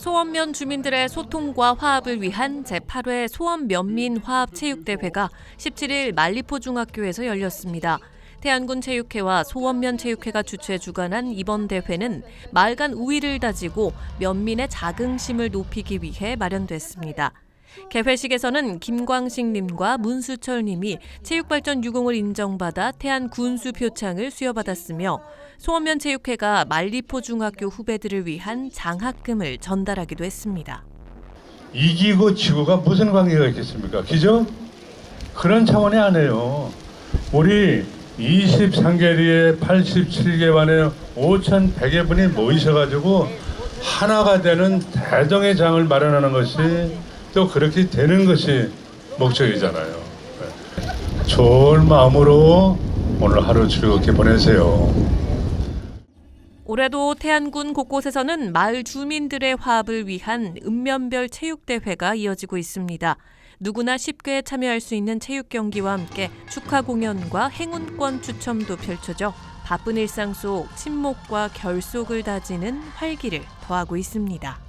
소원면 주민들의 소통과 화합을 위한 제8회 소원면민 화합체육대회가 17일 말리포 중학교에서 열렸습니다. 태안군 체육회와 소원면 체육회가 주최 주관한 이번 대회는 마을 간 우위를 다지고 면민의 자긍심을 높이기 위해 마련됐습니다. 개회식에서는 김광식 님과 문수철 님이 체육발전 유공을 인정받아 태안 군수 표창을 수여받았으며 소원면 체육회가 말리포 중학교 후배들을 위한 장학금을 전달하기도 했습니다. 이기고 지고가 무슨 관계가 있겠습니까? 그죠? 그런 차원이 아니에요. 우리 23개리에 87개 반에 5,100여 분이 모이셔가지고 하나가 되는 대정의 장을 마련하는 것이 또 그렇게 되는 것이 목적이잖아요. 네. 좋은 마음으로 오늘 하루 즐겁게 보내세요. 올해도 태안군 곳곳에서는 마을 주민들의 화합을 위한 읍면별 체육대회가 이어지고 있습니다. 누구나 쉽게 참여할 수 있는 체육 경기와 함께 축하 공연과 행운권 추첨도 펼쳐져 바쁜 일상 속 친목과 결속을 다지는 활기를 더하고 있습니다.